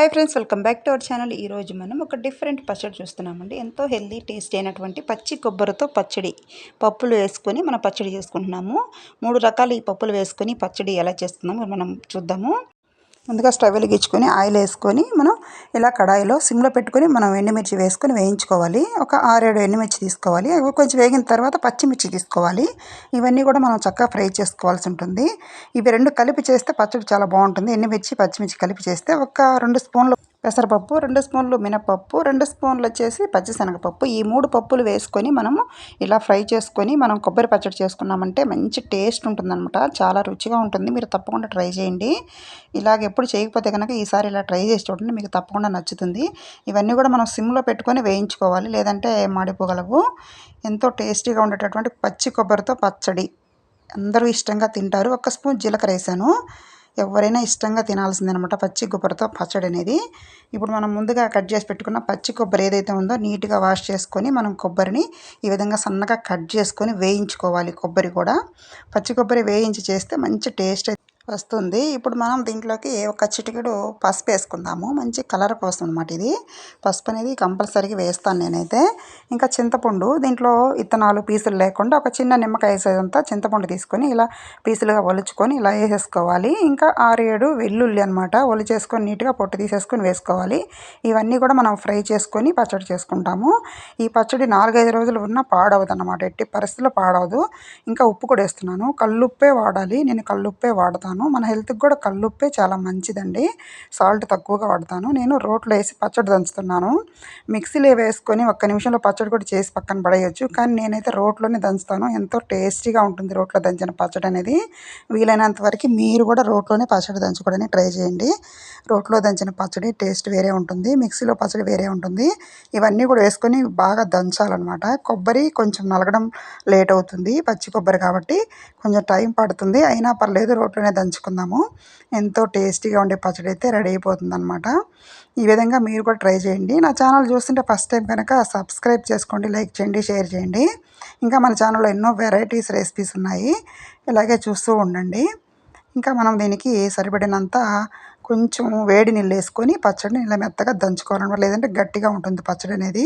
Hi friends welcome back to our channel. ఈరోజు మనం ఒక డిఫరెంట్ పచ్చడి చూస్తున్నామండి. ఎంతో హెల్దీ టేస్ట్ అయినటువంటి పచ్చి కొబ్బరితో పచ్చడి. పప్పులు వేసుకొని మనం పచ్చడి చేసుకుంటున్నాము. మూడు రకాల ఈ పప్పులు వేసుకొని పచ్చడి ఎలా చేస్తున్నామో మనం చూద్దాము. ముందుగా స్టవ్ వెలిగించుకొని ఆయిల్ వేసుకొని మనం ఇలా కడాయిలో సిమ్లో పెట్టుకొని మనం ఎండుమిర్చి వేసుకొని వేయించుకోవాలి. ఒక ఆరేడు ఎండుమిర్చి తీసుకోవాలి. అవి కొంచెం వేగిన తర్వాత పచ్చిమిర్చి తీసుకోవాలి. ఇవన్నీ కూడా మనం చక్కగా ఫ్రై చేసుకోవాల్సి ఉంటుంది. ఇవి రెండు కలిపి చేస్తే పచ్చడి చాలా బాగుంటుంది. ఎండుమిర్చి పచ్చిమిర్చి కలిపి చేస్తే ఒక రెండు స్పూన్లు పెసరపప్పు రెండు స్పూన్లు మినపప్పు రెండు స్పూన్లు వచ్చేసి పచ్చిశనగపప్పు. ఈ మూడు పప్పులు వేసుకొని మనము ఇలా ఫ్రై చేసుకొని మనం కొబ్బరి పచ్చడి చేసుకున్నామంటే మంచి టేస్ట్ ఉంటుందన్నమాట. చాలా రుచిగా ఉంటుంది. మీరు తప్పకుండా ట్రై చేయండి. ఇలాగ ఎప్పుడు చేయకపోతే కనుక ఈసారి ఇలా ట్రై చేసి చూడండి మీకు తప్పకుండా నచ్చుతుంది. ఇవన్నీ కూడా మనం సిమ్లో పెట్టుకొని వేయించుకోవాలి లేదంటే మాడిపోగలవు. ఎంతో టేస్టీగా ఉండేటటువంటి పచ్చి కొబ్బరితో పచ్చడి. అందరూ ఇష్టంగా తింటారు. ఒక స్పూన్ జీలకర్ర వేసాను. ఎవరైనా ఇష్టంగా తినాల్సిందనమాట పచ్చి కొబ్బరితో పచ్చడి అనేది. ఇప్పుడు మనం ముందుగా కట్ చేసి పెట్టుకున్న పచ్చి కొబ్బరి ఏదైతే ఉందో నీట్గా వాష్ చేసుకొని మనం కొబ్బరిని ఈ విధంగా సన్నగా కట్ చేసుకొని వేయించుకోవాలి కొబ్బరి కూడా. పచ్చి కొబ్బరి వేయించి చేస్తే మంచి టేస్ట్ వస్తుంది. ఇప్పుడు మనం దీంట్లోకి ఒక చిటికెడు పసుపు వేసుకుందాము. మంచి కలర్ కోసం అనమాట ఇది. పసుపు అనేది కంపల్సరీగా వేస్తాను నేనైతే. ఇంకా చింతపండు దీంట్లో ఇత్తనాలు పీసులు లేకుండా ఒక చిన్న నిమ్మకాయ సైజంతా చింతపండు తీసుకొని ఇలా పీసులుగా ఒలుచుకొని ఇలా వేసేసుకోవాలి. ఇంకా ఆరు ఏడు వెల్లుల్లి అనమాట ఒలిచేసుకొని నీట్గా పొట్టు తీసేసుకొని వేసుకోవాలి. ఇవన్నీ కూడా మనం ఫ్రై చేసుకొని పచ్చడి చేసుకుంటాము. ఈ పచ్చడి నాలుగైదు రోజులు ఉన్నా పాడవదు అనమాట ఎట్టి పరిస్థితుల్లో పాడవదు. ఇంకా ఉప్పు కూడా వేస్తున్నాను. కల్లుప్పే వాడాలి. నేను కల్లుప్పే వాడతాను. వాడతాను మన హెల్త్కి కూడా కల్లుప్పే చాలా మంచిదండి. సాల్ట్ తక్కువగా వాడతాను. నేను రోట్లో వేసి పచ్చడి దంచుతున్నాను. మిక్సీలో వేసుకొని ఒక్క నిమిషంలో పచ్చడి కూడా చేసి పక్కన పడేయచ్చు. కానీ నేనైతే రోట్లోనే దంచుతాను. ఎంతో టేస్టీగా ఉంటుంది రోట్లో దంచిన పచ్చడి అనేది. వీలైనంత వరకు మీరు కూడా రోట్లోనే పచ్చడి దంచుకోవడానికి ట్రై చేయండి. రోట్లో దంచిన పచ్చడి టేస్ట్ వేరే ఉంటుంది. మిక్సీలో పచ్చడి వేరే ఉంటుంది. ఇవన్నీ కూడా వేసుకొని బాగా దంచాలన్నమాట. కొబ్బరి కొంచెం నలగడం లేట్ అవుతుంది. పచ్చి కొబ్బరి కాబట్టి కొంచెం టైం పడుతుంది. అయినా పర్లేదు రోట్లోనే దంచుకుందాము. ఎంతో టేస్టీగా ఉండే పచ్చడి అయితే రెడీ అయిపోతుంది అనమాట ఈ విధంగా మీరు కూడా ట్రై చేయండి. నా ఛానల్ చూస్తుంటే ఫస్ట్ టైం కనుక సబ్స్క్రైబ్ చేసుకోండి లైక్ చేయండి షేర్ చేయండి. ఇంకా మన ఛానల్లో ఎన్నో వెరైటీస్ రెసిపీస్ ఉన్నాయి. ఇలాగే చూస్తూ ఉండండి. ఇంకా మనం దీనికి సరిపడినంత కొంచెం వేడి నీళ్ళు వేసుకొని పచ్చడిని ఇలా మెత్తగా దంచుకోవాలన్నమాట. లేదంటే గట్టిగా ఉంటుంది పచ్చడి అనేది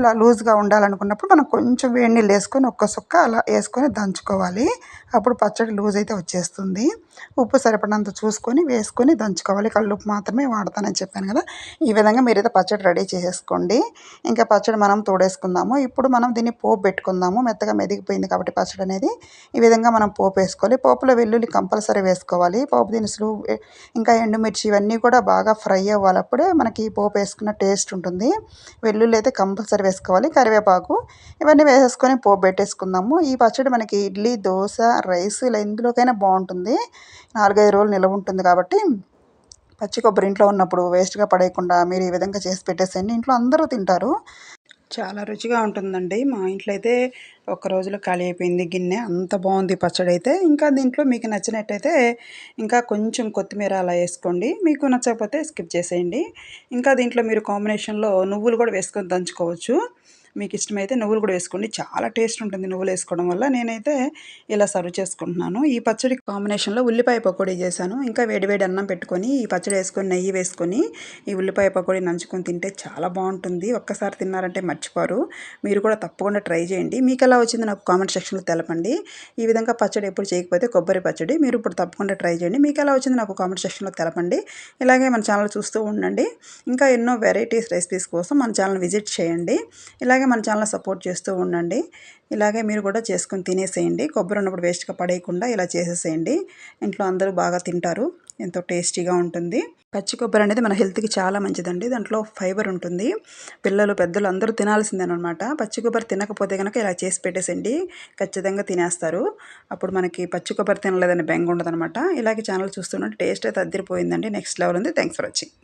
ఇలా లూజ్గా ఉండాలనుకున్నప్పుడు మనం కొంచెం వేడి నీళ్ళు వేసుకొని ఒక్క సుక్క అలా వేసుకొని దంచుకోవాలి. అప్పుడు పచ్చడి లూజ్ అయితే వచ్చేస్తుంది. ఉప్పు సరిపడినంత చూసుకొని వేసుకొని దంచుకోవాలి. కల్లుప్పు మాత్రమే వాడతానని చెప్పాను కదా. ఈ విధంగా మీరైతే పచ్చడి రెడీ చేసేసుకోండి. ఇంకా పచ్చడి మనం తోడేసుకుందాము. ఇప్పుడు మనం దీన్ని పోపు పెట్టుకుందాము. మెత్తగా మెదిగిపోయింది కాబట్టి పచ్చడి అనేది. ఈ విధంగా మనం పోపు వేసుకోవాలి. పోపులో వెల్లుల్లి కంపల్సరీ వేసుకోవాలి. పోపు దినుసులు ఇంకా ఎండుమిర్చి ఇవన్నీ కూడా బాగా ఫ్రై అవ్వాలి అప్పుడే మనకి పోపు వేసుకున్న టేస్ట్ ఉంటుంది. వెల్లుల్లి అయితే కంపల్సరీ వేసుకోవాలి కరివేపాకు ఇవన్నీ వేసేసుకొని పోపు పెట్టేసుకుందాము. ఈ పచ్చడి మనకి ఇడ్లీ దోశ రైస్ ఇలా ఎందులోకైనా బాగుంటుంది. నాలుగైదు రోజులు నిలవ ఉంటుంది కాబట్టి పచ్చి కొబ్బరి ఇంట్లో ఉన్నప్పుడు వేస్ట్గా పడేయకుండా మీరు ఈ విధంగా చేసి పెట్టేసేయండి. ఇంట్లో అందరూ తింటారు. చాలా రుచిగా ఉంటుందండి. మా ఇంట్లో అయితే ఒక రోజులో ఖాళీ అయిపోయింది గిన్నె. అంత బాగుంది పచ్చడి అయితే. ఇంకా దీంట్లో మీకు నచ్చినట్టయితే ఇంకా కొంచెం కొత్తిమీర అలా వేసుకోండి. మీకు నచ్చకపోతే స్కిప్ చేసేయండి. ఇంకా దీంట్లో మీరు కాంబినేషన్లో నువ్వులు కూడా వేసుకొని దంచుకోవచ్చు. మీకు ఇష్టమైతే నువ్వులు కూడా వేసుకోండి. చాలా టేస్ట్ ఉంటుంది నువ్వులు వేసుకోవడం వల్ల. నేనైతే ఇలా సర్వ్ చేసుకుంటున్నాను. ఈ పచ్చడి కాంబినేషన్లో ఉల్లిపాయ పకోడీ చేశాను. ఇంకా వేడివేడి అన్నం పెట్టుకొని ఈ పచ్చడి వేసుకొని నెయ్యి వేసుకొని ఈ ఉల్లిపాయ పకోడీ నంచుకొని తింటే చాలా బాగుంటుంది. ఒక్కసారి తిన్నారంటే మర్చిపోరు. మీరు కూడా తప్పకుండా ట్రై చేయండి. మీకు ఎలా వచ్చింది నాకు కామెంట్ సెక్షన్లో తెలపండి. ఈ విధంగా పచ్చడి ఎప్పుడు చేయకపోతే కొబ్బరి పచ్చడి. మీరు ఇప్పుడు తప్పకుండా ట్రై చేయండి. మీకు ఎలా వచ్చింది నాకు కామెంట్ సెక్షన్లో తెలపండి. ఇలాగే మన ఛానల్ చూస్తూ ఉండండి. ఇంకా ఎన్నో వెరైటీస్ రెసిపీస్ కోసం మన ఛానల్ విజిట్ చేయండి. ఇలాగే ఇలాగే మన ఛానల్ సపోర్ట్ చేస్తూ ఉండండి. ఇలాగే మీరు కూడా చేసుకొని తినేసేయండి. కొబ్బరి ఉన్నప్పుడు వేస్ట్గా పడేయకుండా ఇలా చేసేసేయండి. ఇంట్లో అందరూ బాగా తింటారు. ఎంతో టేస్టీగా ఉంటుంది. పచ్చి కొబ్బరి అనేది మన హెల్త్కి చాలా మంచిదండి. దాంట్లో ఫైబర్ ఉంటుంది. పిల్లలు పెద్దలు అందరూ తినాల్సిందేనమాట పచ్చి కొబ్బరి తినకపోతే కనుక ఇలా చేసి పెట్టేసండి ఖచ్చితంగా తినేస్తారు. అప్పుడు మనకి పచ్చి కొబ్బరి తినలేదని బెంగ ఉండదనమాట ఇలాగే ఛానల్ చూస్తున్నట్టు టేస్ట్ అయితే అద్దరిపోయిందండి. నెక్స్ట్ లెవెల్ ఉంది. Thanks for watching